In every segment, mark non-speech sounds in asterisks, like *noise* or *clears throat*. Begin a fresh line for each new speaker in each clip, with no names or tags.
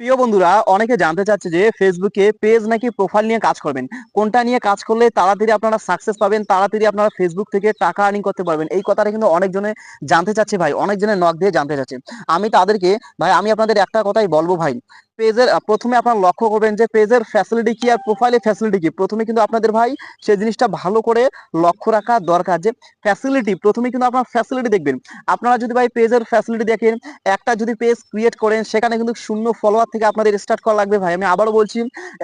প্রিয় বন্ধুরা, অনেকে জানতে চাচ্ছে যে ফেসবুকে পেজ নাকি প্রোফাইল নিয়ে কাজ করবেন। কোনটা নিয়ে কাজ করলে তাড়াতাড়ি আপনারা সাকসেস পাবেন, তাড়াতাড়ি আপনারা ফেসবুক থেকে টাকা আর্নিং করতে পারবেন? এই কথাটা কিন্তু অনেকজনে জানতে চাচ্ছে ভাই, অনেকজনে নক দিয়ে জানতে চাচ্ছে। আমি তাদেরকে, ভাই আমি আপনাদের একটা কথাই বলব ভাই। পেজের প্রথমে আপনারা লক্ষ্য করবেন যে পেজের ফ্যাসিলিটি কি আর প্রোফাইলের ফ্যাসিলিটি কি? প্রথমে কিন্তু আপনাদের ভাই সেই জিনিসটা ভালো করে লক্ষ্য রাখা দরকার যে ফ্যাসিলিটি প্রথমে কিন্তু আপনার ফ্যাসিলিটি দেখবেন। আপনারা যদি ভাই পেজের ফ্যাসিলিটি দেখেন, একটা যদি পেজ ক্রিয়েট করেন, সেখানে কিন্তু শূন্য ফলোয়ার থেকে আপনাদের স্টার্ট করা লাগবে ভাই। আমি আবারও বলছি,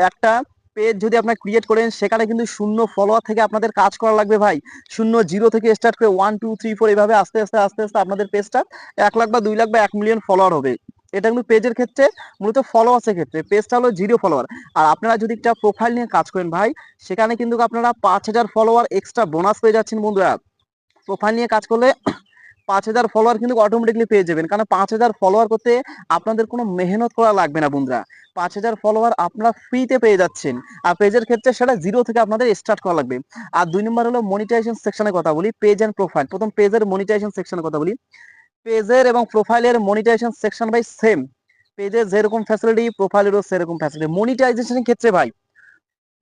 একটা পেজ যদি আপনার ক্রিয়েট করেন, সেখানে কিন্তু শূন্য ফলোয়ার থেকে আপনাদের কাজ করা লাগবে ভাই। শূন্য জিরো থেকে স্টার্ট করে ওয়ান টু থ্রি ফোর এইভাবে আস্তে আস্তে আস্তে আস্তে আপনাদের পেজটা এক লাখ বা দুই লাখ বা এক মিলিয়ন ফলোয়ার হবে। এটা কিন্তু পেজের ক্ষেত্রে মূলত ফলোয়ার্সের ক্ষেত্রে। পেজটা হলো জিরো ফলোয়ার আর আপনারা যদি একটা প্রোফাইল নিয়ে কাজ করেন ভাই, সেখানে কিন্তু আপনারা পাঁচ হাজার ফলোয়ার এক্সট্রা বোনাস পেয়ে যাচ্ছেন বন্ধুরা। প্রোফাইল নিয়ে কাজ করলে পাঁচ হাজার ফলোয়ার কিন্তু অটোমেটিকলি পেয়ে যাবেন। কারণ পাঁচ হাজার ফলোয়ার করতে আপনাদের কোনো মেহনত করা লাগবে না বন্ধুরা। পাঁচ হাজার ফলোয়ার আপনারা ফ্রিতে পেয়ে যাচ্ছেন। আর পেজের ক্ষেত্রে সেটা জিরো থেকে আপনাদের স্টার্ট করা লাগবে। আর দুই নম্বর হলো মনিটাইজেশন সেকশনের কথা বলি পেজ অ্যান্ড প্রোফাইল প্রথম পেজের মনিটাইজেশন সেকশনের কথা বলি। পেজের এবং প্রোফাইলের মনিটাইজেশন সেকশন ভাই সেম। পেজে যেরকম ফ্যাসিলিটি প্রোফাইলেরও সেরকম ফ্যাসিলিটি মনিটাইজেশনের ক্ষেত্রে ভাই,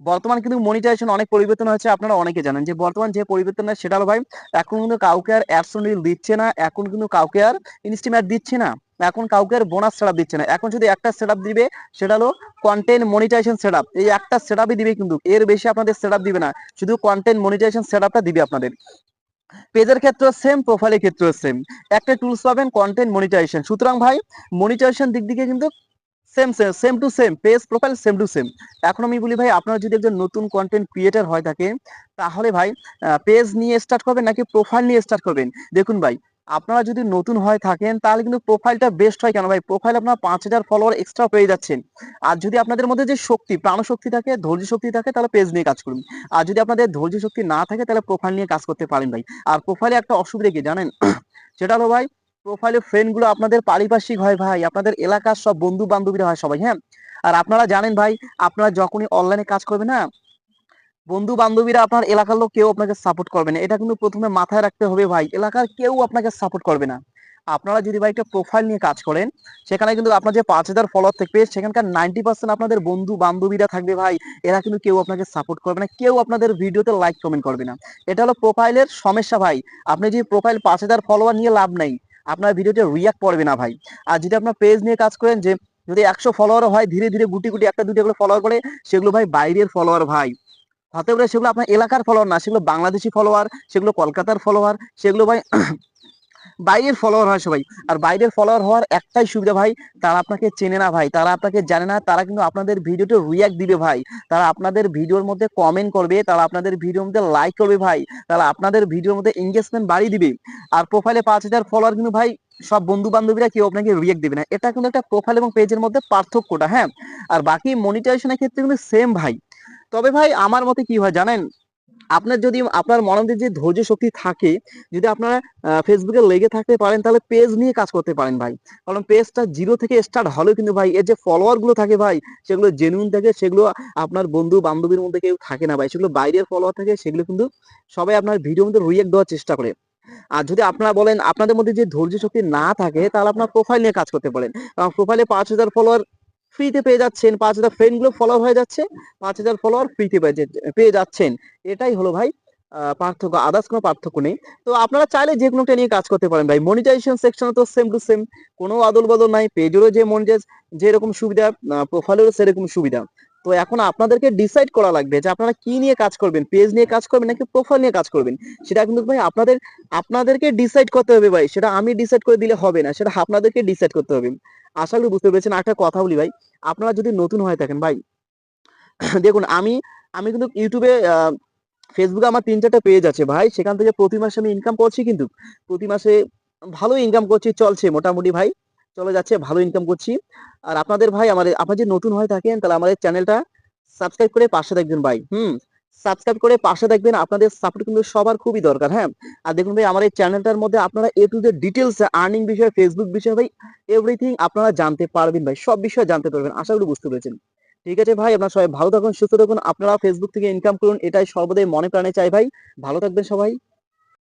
বর্তমান কিন্তু মনিটাইজেশন অনেক পরিবর্তন হয়েছে, আপনারা অনেকে জানেন। যে বর্তমান যে পরিবর্তন সেটা হলো ভাই, এখন কিন্তু কাউকে আর অ্যাডস রিল দিচ্ছে না, এখন কিন্তু কাউকে আর ইনস্টিমেট দিচ্ছে না, এখন কাউকে আর বোনাস সেটআপ দিচ্ছে না। এখন যদি একটা সেটআপ দিবে, সেটা হলো কন্টেন্ট মনিটাইজেশন সেটআপ এই একটা সেটআপই দিবে কিন্তু, এর বেশি আপনাদের সেটআপ দিবে না। শুধু কন্টেন্ট মনিটাইজেশন সেটআপটা দিবে আপনাদের। পেজের ক্ষেত্রে সেম প্রোফাইলের ক্ষেত্রে সেম একটা টুলস পাবেন কন্টেন্ট মনিটাইজেশন সুতরাং ভাই মনিটাইজেশন দিক দিকে কিন্তু same same same to same page profile same to same এখন আমি বলি ভাই, আপনার যদি একজন নতুন কন্টেন্ট ক্রিয়েটার হয় থাকে, তাহলে ভাই পেজ নিয়ে স্টার্ট করবেন নাকি প্রোফাইল নিয়ে স্টার্ট করবেন? দেখুন ভাই আপনারা যদি নতুন হয়ে থাকেন, তাহলে কিন্তু প্রোফাইলটা বেস্ট হয়। কেন ভাই? প্রোফাইল আপনার পাঁচ হাজার ফলোয়ার এক্সট্রা পেয়ে যাচ্ছেন। আর যদি আপনাদের মধ্যে যে শক্তি প্রাণ শক্তি থাকে, ধৈর্য শক্তি থাকে, তাহলে পেজ নিয়ে কাজ করুন। আর যদি আপনাদের ধৈর্য শক্তি না থাকে, তাহলে প্রোফাইল নিয়ে কাজ করতে পারেন ভাই। আর প্রোফাইলে একটা অসুবিধা কি জানেন? *clears throat* সেটা হলো ভাই প্রোফাইলে ফ্রেন্ডগুলো আপনাদের পারিপার্শ্বিক হয় ভাই। আপনাদের এলাকার সব বন্ধু বান্ধবীরা হয় সবাই হ্যাঁ? আর আপনারা জানেন ভাই, আপনারা যখনই অনলাইনে কাজ করবেন না বন্ধু বান্ধবীরা আপনার এলাকার লোক কেউ আপনাকে সাপোর্ট করবে না। এটা কিন্তু প্রথমে মাথায় রাখতে হবে ভাই, এলাকার কেউ আপনাকে সাপোর্ট করবে না। আপনারা যদি ভাই একটা প্রোফাইল নিয়ে কাজ করেন, সেখানে কিন্তু আপনার যে পাঁচ হাজার ফলোয়ার থাকবে, সেখানকার নাইনটি পার্সেন্ট আপনাদের বন্ধু বান্ধবীরা থাকবে ভাই। এরা কিন্তু কেউ আপনাকে সাপোর্ট করবে না, কেউ আপনাদের ভিডিওতে লাইক কমেন্ট করবে না। এটা হলো প্রোফাইলের সমস্যা ভাই। আপনি যে প্রোফাইল পাঁচ হাজার ফলোয়ার নিয়ে লাভ নেই, আপনার ভিডিওতে রিয়াক্ট পড়বে না ভাই। আর যদি আপনার পেজ নিয়ে কাজ করেন যে, যদি একশো ফলোয়ার হয়, ধীরে ধীরে গুটি গুটি একটা দুটি করে ফলোয়ার করে, সেগুলো ভাই বাইরের ফলোয়ার ভাই। হতে পারে সেগুলো আপনার এলাকার ফলোয়ার না, সেগুলো বাংলাদেশি ফলোয়ার সেগুলো কলকাতার ফলোয়ার সেগুলো ভাই *coughs* বাইরের ফলোয়ার হয় সবাই। আর বাইরের ফলোয়ার হওয়ার একটাই সুবিধা ভাই, তারা আপনাকে চেনে না ভাই, তারা আপনাকে জানে না, তারা কিন্তু আপনাদের ভিডিওতে রিয়াক্ট দিবে ভাই। তারা আপনাদের ভিডিওর মধ্যে কমেন্ট করবে, তারা আপনাদের ভিডিওর মধ্যে লাইক করবে ভাই, তারা আপনাদের ভিডিওর মধ্যে এঙ্গেজমেন্ট বাড়িয়ে দিবে। আর প্রোফাইলে পাঁচ হাজার ফলোয়ার কিন্তু ভাই, সব বন্ধু বান্ধবীরা কেউ আপনাকে রিয়েক্ট দিবে না। এটা কিন্তু একটা প্রোফাইল এবং পেজের মধ্যে পার্থক্যটা হ্যাঁ? আর বাকি মনিটাইজেশনের ক্ষেত্রে কিন্তু সেম ভাই। তবে ভাই, আমার মতে কি হয় জানেন? আপনার যদি, আপনার মনের যে ধৈর্য শক্তি থাকে, যদি আপনারা ফেসবুকে লেগে থাকতে পারেন, তাহলে পেজ নিয়ে কাজ করতে পারেন ভাই। কারণ পেজটা জিরো থেকে স্টার্ট হলেও কিন্তু ভাই, এর যে ফলোয়ারগুলো থাকে ভাই, সেগুলো জেনুইন থাকে, সেগুলো আপনার বন্ধু বান্ধবীর মধ্যে কেউ থাকে না ভাই। সেগুলো বাইরের ফলোয়ার থাকে, সেগুলো কিন্তু সবাই আপনার ভিডিওর মধ্যে রিয়েক্ট দেওয়ার চেষ্টা করে। আর যদি আপনারা বলেন, আপনাদের মধ্যে যে ধৈর্য শক্তি না থাকে, তাহলে আপনার প্রোফাইল নিয়ে কাজ করতে পারেন। কারণ প্রোফাইলে পাঁচ হাজার ফলোয়ার ফ্রিতে পেয়ে যাচ্ছেন। পাঁচ হাজার ফ্রেন্ডগুলো ফলো হয়ে যাচ্ছে। পাঁচ হাজার ফলোয়ার ফ্রিতে পেয়ে যাচ্ছেন। এটাই হলো ভাই পার্থক্য। আদার্স কোনো পার্থক্য নেই। তো আপনারা চাইলে যে কোনোটা নিয়ে কাজ করতে পারেন ভাই। মনিটাইজেশন সেকশনে তো সেম টু সেম কোনো আদল বদল নাই। পেজেরও যে মনিটাইজ যেরকম সুবিধা প্রোফাইলেরও সেরকম সুবিধা। তো এখন আপনাদেরকে ডিসাইড করা লাগবে যে আপনারা কি নিয়ে কাজ করবেন। পেজ নিয়ে কাজ করবেন নাকি প্রোফাইল নিয়ে কাজ করবেন? সেটা কিন্তু ভাই আপনাদের আপনাদেরকে ডিসাইড করতে হবে ভাই। সেটা আমি ডিসাইড করে দিলে হবে না। সেটা আপনাদেরকে ডিসাইড করতে হবে। আশা করি বুঝতে পেরেছেন। একটা কথা বলি ভাই, আপনারা যদি নতুন হয়ে থাকেন ভাই, দেখুন আমি আমি কিন্তু ইউটিউবে ফেসবুকে আমার তিন চারটা পেজ আছে ভাই, সেখান থেকে প্রতি মাসে আমি ইনকাম করছি কিন্তু প্রতি মাসে ভালো ইনকাম করছি, চলছে মোটামুটি ভাই, চলে যাচ্ছে, ভালো ইনকাম করছি। আর আপনাদের ভাই, আমাদের, আপনার যে নতুন হয়ে থাকেন, তাহলে আমাদের চ্যানেলটা সাবস্ক্রাইব করে পাশে দেখবেন ভাই, হুম। সাবস্ক্রাইব করে পাশে দেখবেন আপনাদের সাপোর্ট কিন্তু সবার খুবই দরকার হ্যাঁ? আর দেখুন ভাই, আমার এই চ্যানেলটার মধ্যে আপনারা এ টু যে ডিটেলস আর্নিং বিষয়ে ফেসবুক বিষয়ে, ভাই এভরিথিং আপনারা জানতে পারবেন ভাই, সব বিষয়ে জানতে পারবেন, আশা করি বুঝতে পেরেছেন। ঠিক আছে ভাই, আপনারা সবাই ভালো থাকুন, সুস্থ থাকুন, আপনারা ফেসবুক থেকে ইনকাম করুন, এটাই সর্বদাই মনে প্রাণে চাই ভাই, ভালো থাকবেন সবাই।